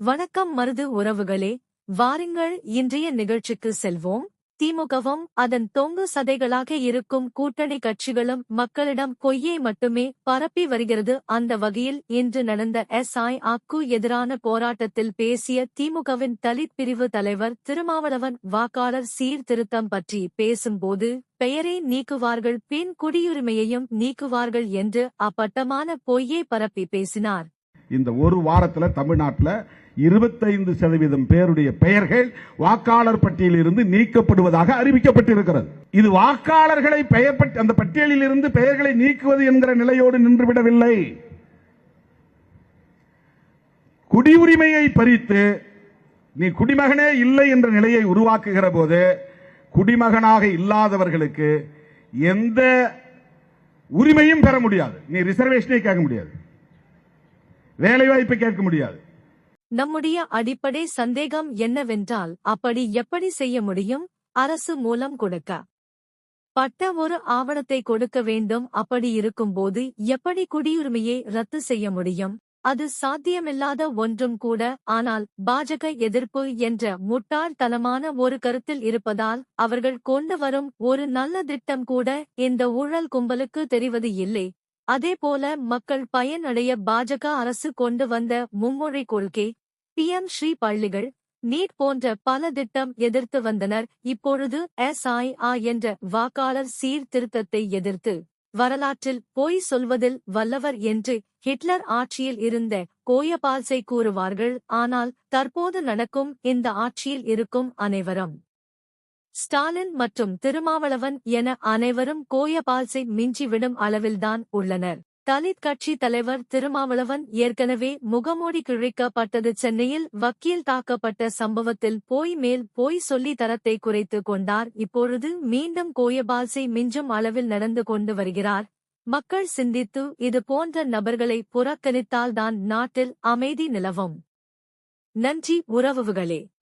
வணக்கம் மருது உறவுகளே வாருங்கள் இன்றைய நிகழ்ச்சிக்கு செல்வோம். திமுகவும் அதன் தொங்கு சதைகளாக இருக்கும் கூட்டணி கட்சிகளும் மக்களிடம் பொய்யை மட்டுமே பரப்பி வருகிறது. அந்த வகையில் இன்று நடந்த எஸ் ஐ அக்கு எதிரான போராட்டத்தில் பேசிய திமுகவின் தலித் பிரிவு தலைவர் திருமாவளவன் வாக்காளர் சீர்திருத்தம் பற்றி பேசும்போது பெயரை நீக்குவார்கள் பின் குடியுரிமையையும் நீக்குவார்கள் என்று அப்பட்டமான பொய்யை பரப்பி பேசினார். இந்த ஒரு வாரத்துல தமிழ்நாட்டில் இருபத்தைந்து சதவீதம் பேருடைய பெயர்கள் வாக்காளர் பட்டியலில் இருந்து நீக்கப்படுவதாக அறிவிக்கப்பட்டிருக்கிறது. இது வாக்காளர்களை பெயர் அந்த பட்டியலில் இருந்து பெயர்களை நீக்குவது என்கிற நிலையோடு நின்றுவிடவில்லை. குடியுரிமையை பறித்து நீ குடிமகனே இல்லை என்ற நிலையை உருவாக்குகிற போது குடிமகனாக இல்லாதவர்களுக்கு எந்த உரிமையும் பெற முடியாது. நீ ரிசர்வேஷனே கேட்க முடியாது. வேலை வாய்ப்பை கேட்க முடியாது. நம்முடைய அடிப்படை சந்தேகம் என்னவென்றால் அப்படி எப்படி செய்ய முடியும்? அரசு மூலம் கொடுக்க. பட்ட ஒரு ஆவணத்தை கொடுக்க வேண்டும். அப்படி இருக்கும்போது எப்படி குடியுரிமையை ரத்து செய்ய முடியும்? அது சாத்தியமில்லாத ஒன்றும் கூட. ஆனால் பாஜக எதிர்ப்பு என்ற முட்டாள்தனமான ஒரு கருத்தில் இருப்பதால் அவர்கள் கொண்டு வரும் ஒரு நல்ல திட்டம் கூட இந்த ஊழல் கும்பலுக்கு தெரிவது இல்லை. அதேபோல மக்கள் பயனடைய பாஜக அரசு கொண்டு வந்த மும்முறை கொள்கை பிஎம் ஸ்ரீ பள்ளிகள் நீட் போன்ற பல திட்டம் எதிர்த்து வந்தனர். இப்பொழுது எஸ்ஐஆ என்ற வாக்காளர் சீர்திருத்தத்தை எதிர்த்து வரலாற்றில் பொய் சொல்வதில் வல்லவர் என்று ஹிட்லர் ஆட்சியில் இருந்த கோயபால்சை கூறுவார்கள். ஆனால் தற்போது நடக்கும் இந்த ஆட்சியில் இருக்கும் அனைவரும் ஸ்டாலின் மற்றும் திருமாவளவன் என அனைவரும் கோயபால்சை மிஞ்சிவிடும் அளவில்தான் உள்ளனர். தலித் கட்சி தலைவர் திருமாவளவன் ஏற்கனவே முகமூடி கிழிக்கப்பட்டது சென்னையில் வக்கீல் தாக்கப்பட்ட சம்பவத்தில் போய் மேல் போய் சொல்லி தரத்தை குறைத்து கொண்டார். இப்பொழுது மீண்டும் கோயபால்சை மிஞ்சும் அளவில் நடந்து கொண்டு வருகிறார். மக்கள் சிந்தித்து இது போன்ற நபர்களை புறக்கணித்தால்தான் நாட்டில் அமைதி நிலவும். நன்றி உறவுகளே.